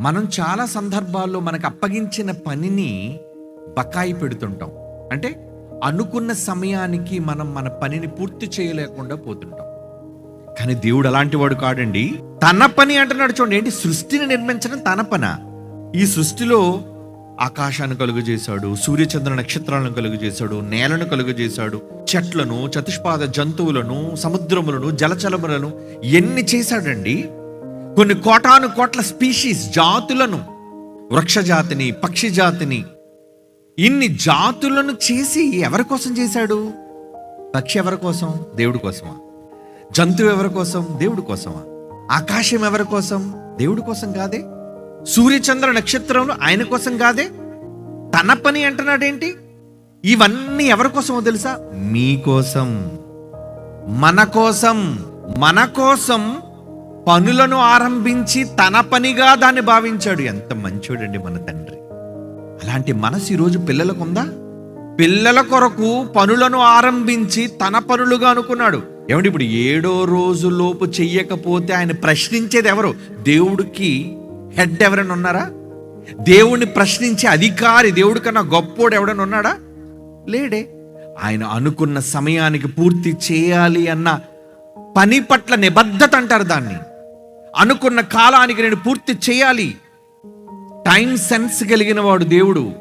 మనం చాలా సందర్భాల్లో మనకు అప్పగించిన పనిని బకాయి పెడుతుంటాం. అంటే అనుకున్న సమయానికి మనం మన పనిని పూర్తి చేయలేకుండా పోతుంటాం. కానీ దేవుడు అలాంటి వాడు కాడండి. తన పని అంటున్నాడు చూడండి. ఏంటి? సృష్టిని నిర్మించడం తన పన? ఈ సృష్టిలో ఆకాశాన్ని కలుగు చేశాడు సూర్యచంద్ర నక్షత్రాలను కలుగు చేశాడు నేలను కలుగు చేశాడు చెట్లను చతుష్పాద జంతువులను సముద్రములను జలచలములను ఎన్ని చేశాడండి? కొన్ని కోటాను కోట్ల స్పీషీస్ జాతులను వృక్షజాతిని పక్షిజాతిని ఇన్ని జాతులను చేసి ఎవరి కోసం చేశాడు? పక్షి ఎవరి కోసం? దేవుడి కోసమా? జంతువు ఎవరి కోసం? దేవుడి కోసమా? ఆకాశం ఎవరి కోసం? దేవుడి కోసం కాదే? సూర్యచంద్ర నక్షత్రములు ఆయన కోసం కాదే? తన పని అంటున్నాడేంటి? ఇవన్నీ ఎవరి కోసమో తెలుసా? మీకోసం మన కోసం. మన కోసం. పనులను ఆరంభించి తన పనిగా దాన్ని భావించాడు. ఎంత మంచోడండి మన తండ్రి. అలాంటి మనసు ఈరోజు పిల్లలకు ఉందా? పిల్లల కొరకు పనులను ఆరంభించి తన పనులుగా అనుకున్నాడు. ఏమండి ఇప్పుడు ఏడో రోజు లోపు చెయ్యకపోతే ఆయన ప్రశ్నించేది ఎవరు? దేవుడికి హెడ్ ఎవరైనా ఉన్నారా? దేవుణ్ణి ప్రశ్నించే అధికారి దేవుడి కన్నా గొప్పోడు ఎవడైనా ఉన్నాడా? లేడే. ఆయన అనుకున్న సమయానికి పూర్తి చేయాలి అన్న పని పట్ల నిబద్ధత అంటారు దాన్ని. అనుకున్న కాలానికి నేను పూర్తి చేయాలి. టైం సెన్స్ కలిగిన వాడు దేవుడు.